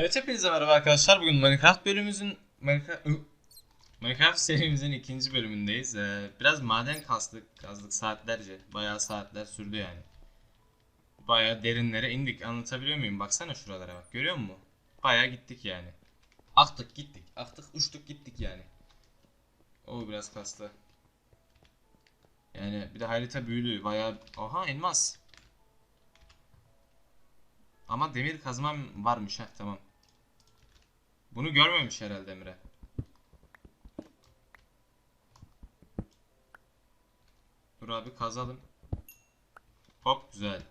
Evet hepinize merhaba arkadaşlar. Bugün Minecraft bölümümüzün Minecraft, serimizin ikinci bölümündeyiz. Ee, biraz maden kastık, kazdık saatlerce. Bayağı saatler sürdü yani. Bayağı derinlere indik. Anlatabiliyor muyum? Baksana şuralara bak. Görüyor musun? Bayağı gittik yani. Aktık gittik. Aktık uçtuk gittik yani. O biraz kastı. Yani bir de harita büyülü. Bayağı... Aha elmas. Ama demir kazmam varmış ha tamam. Bunu görmemiş herhalde Emre. Dur abi kazalım. Hop güzel.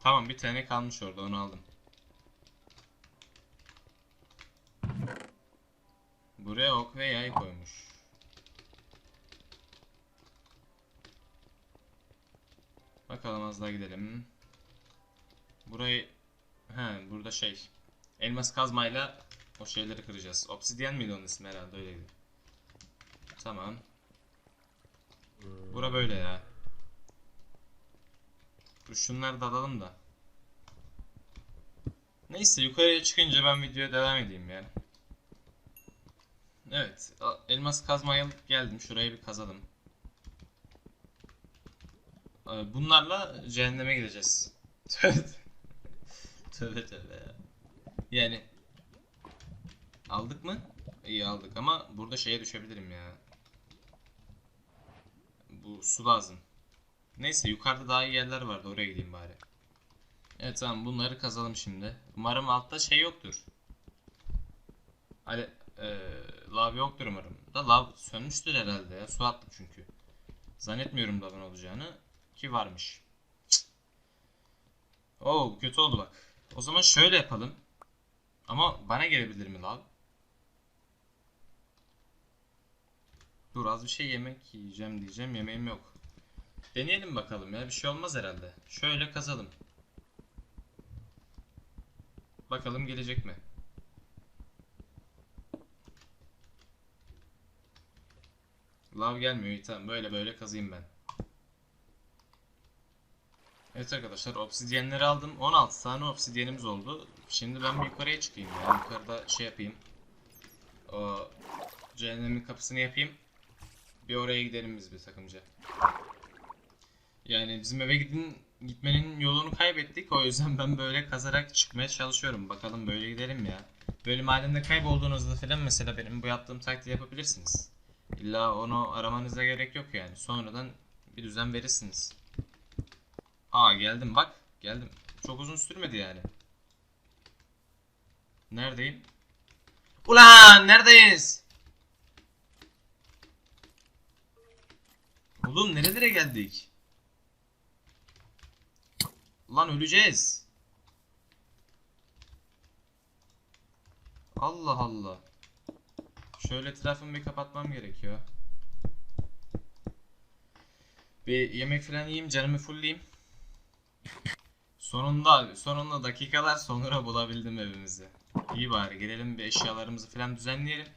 Tamam bir tane kalmış orada onu aldım. Buraya ok ve yay koymuş. Bakalım az daha gidelim. Burayı he burada şey elmas kazmayla o şeyleri kıracağız. Obsidian miydi onun ismi herhalde öyleydi. Tamam. Bura böyle ya. Dur şunları da alalım da. Neyse yukarıya çıkınca ben videoya devam edeyim ya. Evet, elmas kazmaya geldim. Şurayı bir kazalım. Ee, Bunlarla cehenneme gideceğiz. Tövbe tövbe ya. Yani aldık mı? İyi aldık ama burada şeye düşebilirim ya. Bu su lazım. Neyse yukarıda daha iyi yerler vardı oraya gideyim bari. Evet tamam bunları kazalım şimdi. Umarım altta şey yoktur. Hani eee lav yoktur umarım. Da lav sönmüştür herhalde ya. Su attım çünkü. Zannetmiyorum lavın olacağını. Ki varmış. Oo kötü oldu bak. O zaman şöyle yapalım. Ama bana gelebilir mi lav? Dur az bir şey yemek yiyeceğim diyeceğim. Yemeğim yok. Deneyelim bakalım ya. Bir şey olmaz herhalde. Şöyle kazalım. Bakalım gelecek mi? Lav gelmiyor. İyi tamam. Böyle böyle kazayım ben. Evet arkadaşlar obsidyenleri aldım. 16 tane obsidyenimiz oldu. Şimdi ben bir yukarıya çıkayım ya. Yukarıda şey yapayım. O cehennemin kapısını yapayım. Bir oraya gidelim biz bir takımca. Yani bizim eve gidin gitmenin yolunu kaybettik. O yüzden ben böyle kazarak çıkmaya çalışıyorum. Bakalım böyle gidelim ya. Böyle madende kaybolduğunuzda falan mesela benim bu yaptığım taktiği yapabilirsiniz. İlla onu aramanıza gerek yok yani. Sonradan bir düzen verirsiniz. Aa geldim bak. Geldim. Çok uzun sürmedi yani. Neredeyim? Ulan neredeyiz? Oğlum nerelere geldik? Lan öleceğiz. Allah Allah. Şöyle etrafımı bir kapatmam gerekiyor. Bir yemek falan yiyeyim, canımı fullleyeyim. Sonunda, sonunda dakikalar sonra bulabildim evimizi. İyi bari gelelim bir eşyalarımızı falan düzenleyelim.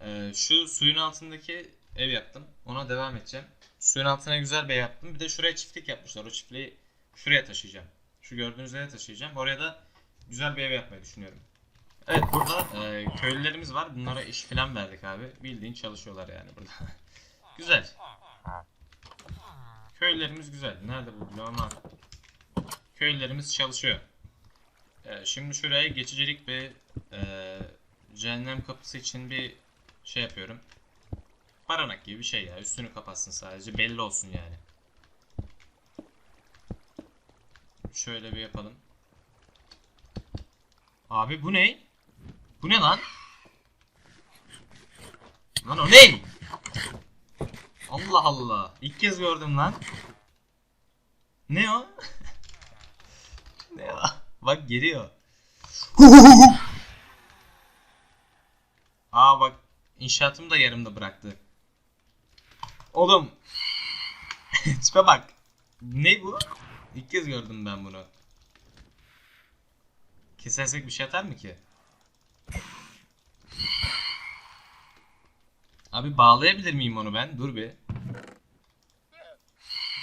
Ee, şu suyun altındaki ev yaptım. Ona devam edeceğim. Suyun altına güzel bir ev yaptım. Bir de şuraya çiftlik yapmışlar. O çiftliği şuraya taşıyacağım. Şu gördüğünüz yere taşıyacağım. Oraya da güzel bir ev yapmayı düşünüyorum. Evet burada e, köylülerimiz var. Bunlara iş falan verdik abi. Bildiğin çalışıyorlar yani burada. güzel. Köylülerimiz güzel. Nerede bu bloğuma? Köylülerimiz çalışıyor. E, şimdi şuraya geçicilik bir e, cehennem kapısı için bir şey yapıyorum. Baranak gibi bir şey ya. Üstünü kapatsın sadece. Belli olsun yani. Şöyle bir yapalım. Abi bu ne? Bu ne lan? Lan o ne? Allah Allah. İlk kez gördüm lan. Ne o? Bak geliyor. Aa bak inşaatımı da yarımda bıraktı. Oğlum. Tipe bak. Ne bu? İlk kez gördüm ben bunu. Kesersek bir şey atar mı ki? Abi bağlayabilir miyim onu ben? Dur bir.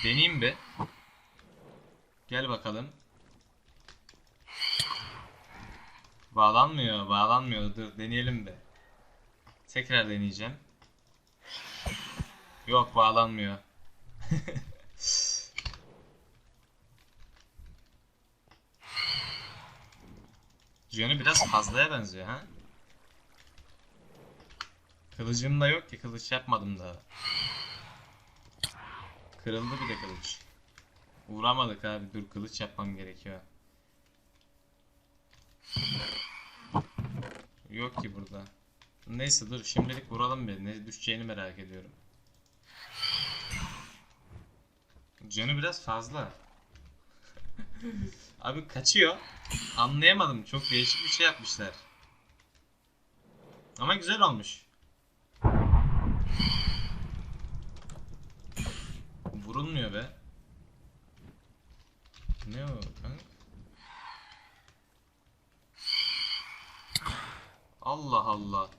Deneyeyim bir. Gel bakalım. Bağlanmıyor, bağlanmıyor. Dur deneyelim de. Tekrar deneyeceğim. Yok bağlanmıyor. Canı biraz fazlaya benziyor ha. Kılıcım da yok ki kılıç yapmadım daha. Kırıldı bir de kılıç. Vuramadık abi dur kılıç yapmam gerekiyor. Yok ki burada. Neyse dur şimdilik vuralım bir ne düşeceğini merak ediyorum. Canı biraz fazla. Abi kaçıyor. Anlayamadım. Çok değişik bir şey yapmışlar. Ama güzel olmuş. Vurulmuyor be. Ne o kanka? Allah Allah.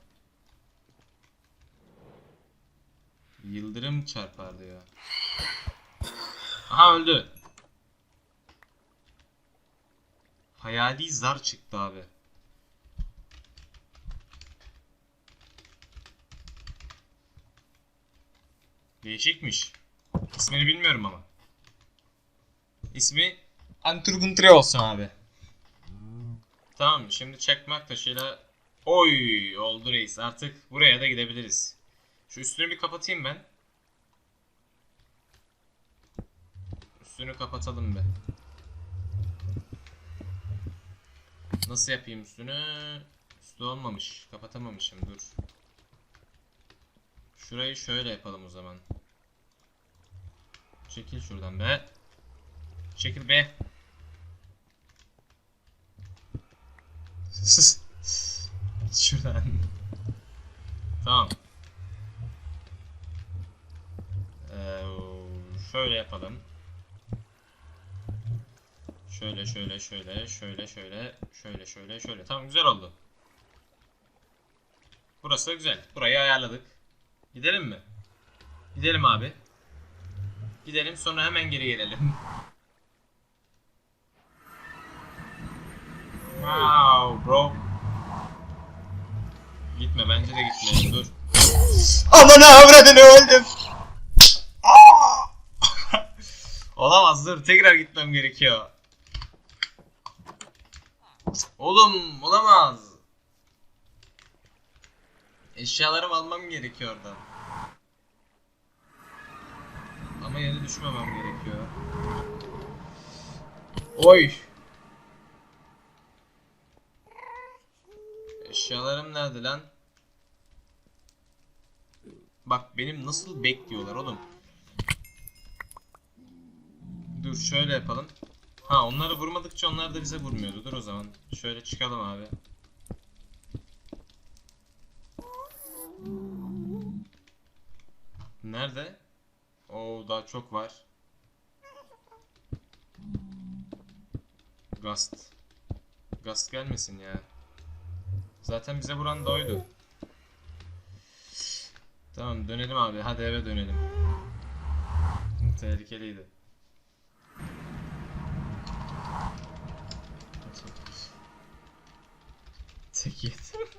Yıldırım çarpar diyor. Aha öldü. Hayali zar çıktı abi. Değişikmiş. İsmini bilmiyorum ama. İsmi Anturguntre olsun abi. Tamam şimdi çekmek taşıyla Oy oldu reis artık buraya da gidebiliriz. Şu üstünü bir kapatayım ben. Üstünü kapatalım be. Nasıl yapayım üstünü? Üstü olmamış. Kapatamamışım dur. Şurayı şöyle yapalım o zaman. Çekil şuradan be. Çekil be. Şuradan. Tamam. Ee, şöyle yapalım. Şöyle şöyle şöyle şöyle şöyle şöyle şöyle şöyle. Tamam güzel oldu. Burası güzel. Burayı ayarladık. Gidelim mi? Gidelim abi. Gidelim sonra hemen geri gelelim. Wow bro. Gitme bence de gitme. Dur. Aman avradını öldüm. Olamaz dur tekrar gitmem gerekiyor. Oğlum olamaz. Eşyalarımı almam gerekiyor oradan. Ama yere düşmemem gerekiyor. Oy. Eşyalarım nerede lan? Bak benim nasıl bekliyorlar oğlum. Dur şöyle yapalım. Ha onları vurmadıkça onlar da bize vurmuyordu. Dur o zaman. Şöyle çıkalım abi. Nerede? Oo daha çok var. Gast. Gast gelmesin ya. Zaten bize vuran da oydu. Tamam dönelim abi. Hadi eve dönelim. Tehlikeliydi. Tek yet.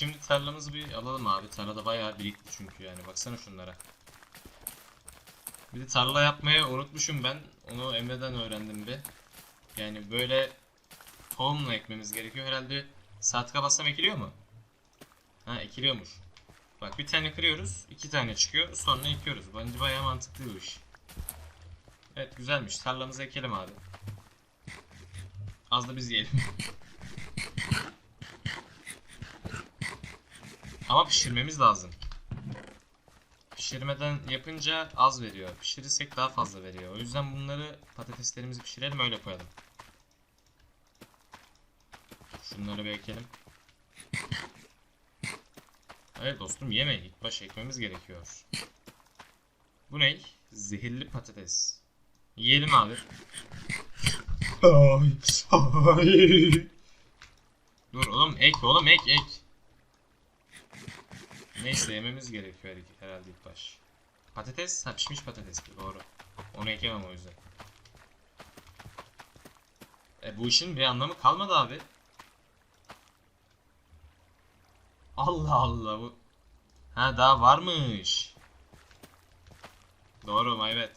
Şimdi tarlamızı bir alalım abi. Tarlada bayağı birikti çünkü yani. Baksana şunlara. Bir de tarla yapmayı unutmuşum ben. Onu Emre'den öğrendim bir. Yani böyle tohumla ekmemiz gerekiyor. Herhalde saatka bassam ekiliyor mu? Ha ekiliyormuş. Bak bir tane kırıyoruz. iki tane çıkıyor. Sonra ekiyoruz. Bence bayağı mantıklı bu iş. Evet güzelmiş. Tarlamızı ekelim abi. Az da biz yiyelim. Ama pişirmemiz lazım. Pişirmeden yapınca az veriyor. Pişirirsek daha fazla veriyor. O yüzden bunları patateslerimizi pişirelim öyle koyalım. Şunları bir ekelim. Evet dostum yeme. İlk baş ekmemiz gerekiyor. Bu ne? Zehirli patates. Yiyelim abi. Ay, ay. Dur oğlum ek oğlum ek ek. Neyse yememiz gerekiyor her- herhalde ilk baş. Patates, ha pişmiş patates doğru. Onu ekemem o yüzden. E bu işin bir anlamı kalmadı abi. Allah Allah bu. Ha daha varmış. Doğru my bad.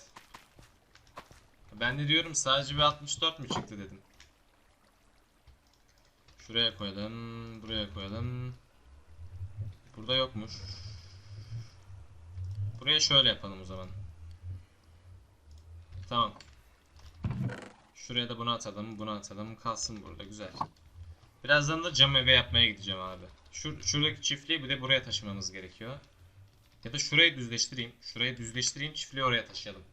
Ben de diyorum sadece bir 64 mü çıktı dedim. Şuraya koyalım, buraya koyalım. Burada yokmuş. Buraya şöyle yapalım o zaman. Tamam. Şuraya da bunu atalım, bunu atalım. Kalsın burada güzel. Birazdan da cam eve yapmaya gideceğim abi. Şur şuradaki çiftliği bir de buraya taşımamız gerekiyor. Ya da şurayı düzleştireyim. Şurayı düzleştireyim, çiftliği oraya taşıyalım.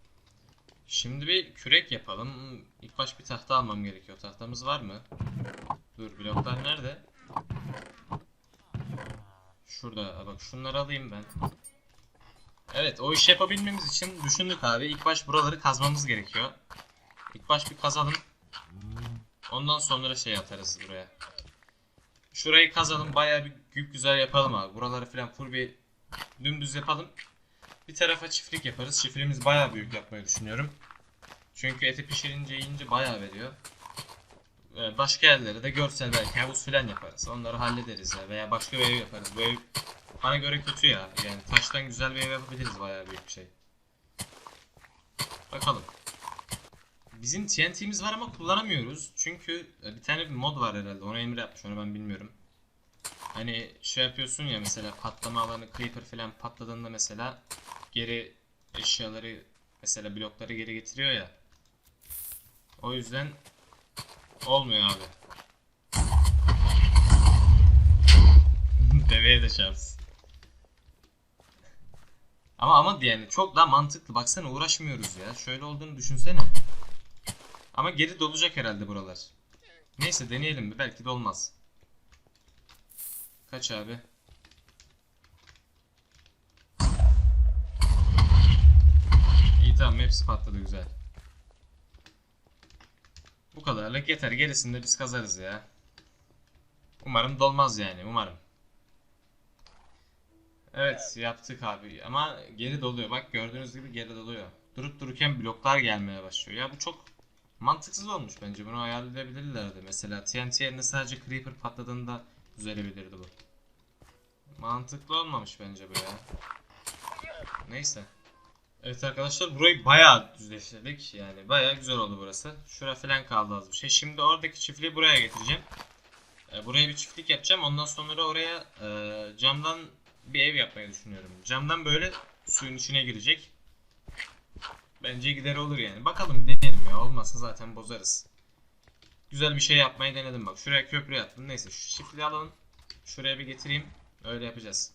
Şimdi bir kürek yapalım. İlk baş bir tahta almam gerekiyor. Tahtamız var mı? Dur bloklar nerede? Şurada bak şunları alayım ben. Evet o işi yapabilmemiz için düşündük abi. İlk baş buraları kazmamız gerekiyor. İlk baş bir kazalım. Ondan sonra şey atarız buraya. Şurayı kazalım bayağı bir gü- güzel yapalım abi. Buraları falan full bir dümdüz yapalım. Bir tarafa çiftlik yaparız. Çiftliğimizi bayağı büyük yapmayı düşünüyorum. Çünkü eti pişirince yiyince bayağı veriyor. Ee, Başka yerlere de görsel belki havuz filan yaparız. Onları hallederiz ya. Veya başka bir ev yaparız. Bu ev bana göre kötü ya. Yani taştan güzel bir ev yapabiliriz bayağı büyük bir şey. Bakalım. Bizim TNT'miz var ama kullanamıyoruz. Çünkü e, bir tane bir mod var herhalde. Onu Emre yapmış. Onu ben bilmiyorum. Hani şey yapıyorsun ya mesela patlama alanı creeper falan patladığında mesela geri eşyaları mesela blokları geri getiriyor ya. O yüzden olmuyor abi. Deveye de çarpsın. Ama ama yani çok daha mantıklı. Baksana uğraşmıyoruz ya. Şöyle olduğunu düşünsene. Ama geri dolacak herhalde buralar. Neyse deneyelim bir belki de olmaz. Kaç abi? İyi tamam hepsi patladı güzel. Bu kadarlık yeter. Gerisini de biz kazarız ya. Umarım dolmaz yani. Umarım. Evet yaptık abi. Ama geri doluyor. Bak gördüğünüz gibi geri doluyor. Durup dururken bloklar gelmeye başlıyor. Ya bu çok mantıksız olmuş bence. Bunu ayarlayabilirlerdi. Mesela TNT yerine sadece Creeper patladığında düzelebilirdi bu. Mantıklı olmamış bence bu ya. Neyse. Evet arkadaşlar burayı bayağı düzleştirdik. Yani bayağı güzel oldu burası. Şura falan kaldı az bir şey. Şimdi oradaki çiftliği buraya getireceğim. E, buraya bir çiftlik yapacağım. Ondan sonra oraya e, camdan bir ev yapmayı düşünüyorum. Camdan böyle suyun içine girecek. Bence gider olur yani. Bakalım deneyelim ya. Olmazsa zaten bozarız. Güzel bir şey yapmayı denedim bak. Şuraya köprü yaptım. Neyse şu çiftliği alalım. Şuraya bir getireyim. Öyle yapacağız.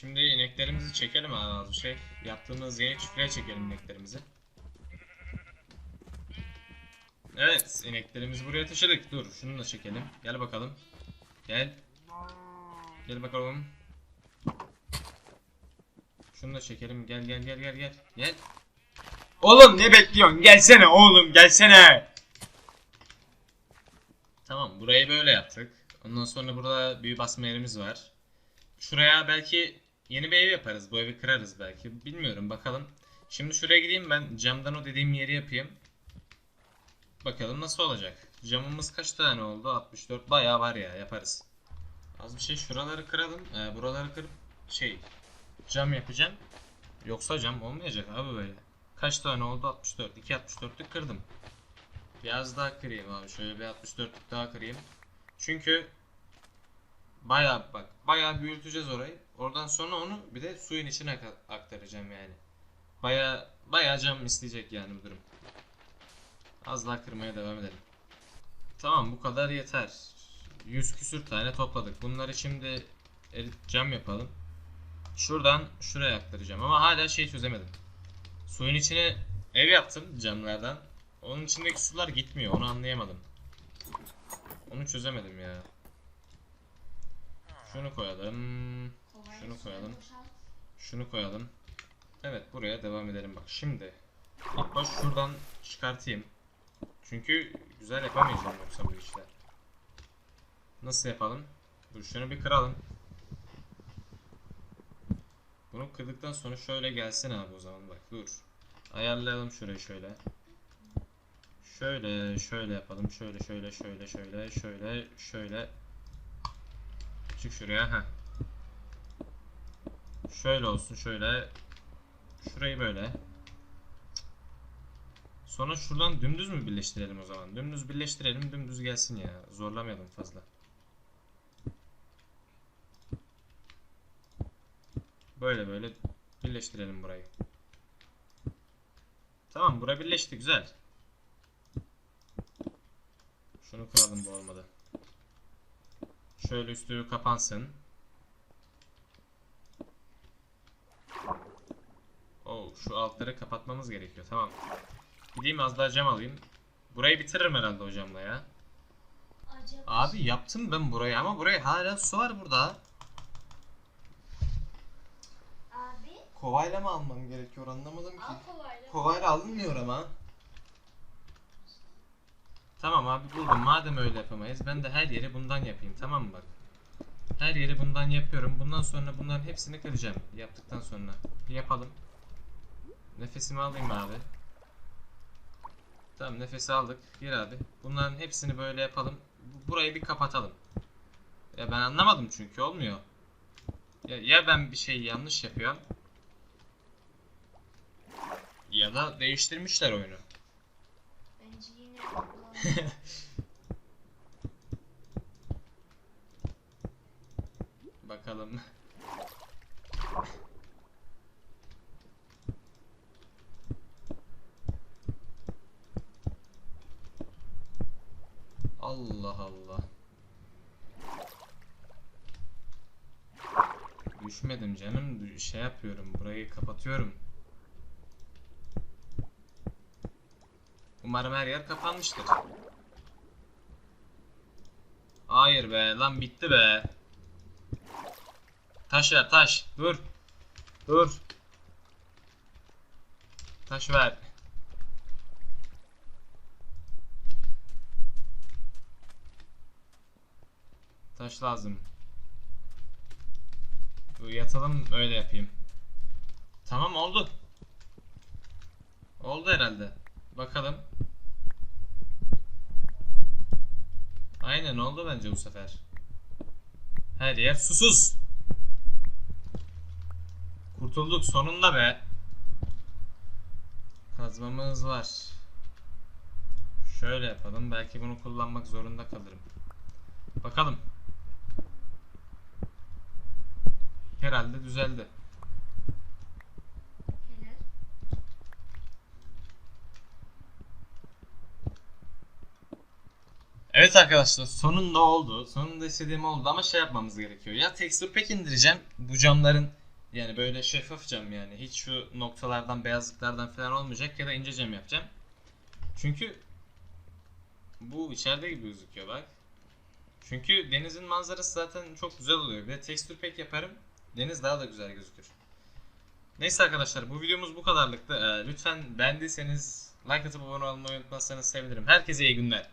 Şimdi ineklerimizi çekelim abi az bir şey. Yaptığımız yeni çiftliğe çekelim ineklerimizi. Evet ineklerimizi buraya taşıdık. Dur şunu da çekelim. Gel bakalım. Gel. Gel bakalım. Şunu da çekelim. Gel gel gel gel gel. Gel. Oğlum ne bekliyorsun? Gelsene oğlum gelsene. Tamam burayı böyle yaptık. Ondan sonra burada büyü basma yerimiz var. Şuraya belki yeni bir ev yaparız. Bu evi kırarız belki. Bilmiyorum bakalım. Şimdi şuraya gideyim ben camdan o dediğim yeri yapayım. Bakalım nasıl olacak. Camımız kaç tane oldu? 64. Bayağı var ya yaparız. Az bir şey şuraları kıralım. Ee, buraları kırıp şey cam yapacağım. Yoksa cam olmayacak abi böyle. Kaç tane oldu? 64. 2 64'lük kırdım. Biraz daha kırayım abi. Şöyle bir 64'lük daha kırayım. Çünkü bayağı bak bayağı büyüteceğiz orayı. Oradan sonra onu bir de suyun içine ak- aktaracağım yani. Bayağı bayağı cam isteyecek yani bu durum. Az daha kırmaya devam edelim. Tamam bu kadar yeter. 100 küsür tane topladık. Bunları şimdi erit cam yapalım. Şuradan şuraya aktaracağım ama hala şey çözemedim. Suyun içine ev yaptım camlardan. Onun içindeki sular gitmiyor. Onu anlayamadım. Onu çözemedim ya. Şunu koyalım. Şunu koyalım. Şunu koyalım. Evet buraya devam edelim bak. Şimdi baş şuradan çıkartayım. Çünkü güzel yapamayacağım yoksa bu işler. Nasıl yapalım? Dur şunu bir kıralım. Bunu kırdıktan sonra şöyle gelsin abi o zaman bak dur. Ayarlayalım şurayı şöyle. Şöyle şöyle yapalım. Şöyle şöyle şöyle şöyle şöyle şöyle. Çık şuraya ha. Şöyle olsun şöyle. Şurayı böyle. Sonra şuradan dümdüz mü birleştirelim o zaman? Dümdüz birleştirelim, dümdüz gelsin ya. Zorlamayalım fazla. Böyle böyle birleştirelim burayı. Tamam, bura birleşti güzel. Şunu kıralım bu olmadı. Şöyle üstü kapansın. Oo, şu altları kapatmamız gerekiyor. Tamam. Gideyim az daha cam alayım. Burayı bitiririm herhalde o camla ya. Acaba Abi yaptım ben burayı ama buraya hala su var burada. abi Kovayla mı almam gerekiyor anlamadım ki. al kovayla. Kovayla alınmıyor ama. Tamam abi buldum. Madem öyle yapamayız ben de her yeri bundan yapayım tamam mı bak. Her yeri bundan yapıyorum. Bundan sonra bunların hepsini kıracağım. Yaptıktan sonra. Yapalım. Nefesimi alayım abi. Tamam nefesi aldık. Gir abi. Bunların hepsini böyle yapalım. Bu- Burayı bir kapatalım. Ya ben anlamadım çünkü olmuyor. Ya, ya ben bir şey yanlış yapıyorum. Ya da değiştirmişler oyunu. Bence yine Bakalım. Allah Allah. Düşmedim canım. Şey yapıyorum. Burayı kapatıyorum. Umarım her yer kapanmıştır. Hayır be lan bitti be. Taş ver taş. Dur. Dur. Taş ver. Taş lazım. Dur, Yatalım öyle yapayım. Tamam oldu. Oldu herhalde. Bakalım. Aynen oldu bence bu sefer. Her yer susuz. Kurtulduk sonunda be. Kazmamız var. Şöyle yapalım. Belki bunu kullanmak zorunda kalırım. Bakalım. Herhalde düzeldi. Evet arkadaşlar sonunda oldu. Sonunda istediğim oldu ama şey yapmamız gerekiyor. Ya texture pack indireceğim. Bu camların yani böyle şeffaf cam yani. Hiç şu noktalardan beyazlıklardan falan olmayacak ya da ince cam yapacağım. Çünkü bu içeride gibi gözüküyor bak. Çünkü denizin manzarası zaten çok güzel oluyor. Bir de texture pack yaparım. Deniz daha da güzel gözükür. Neyse arkadaşlar bu videomuz bu kadarlıktı. Ee, lütfen beğendiyseniz like atıp abone olmayı unutmazsanız sevinirim. Herkese iyi günler.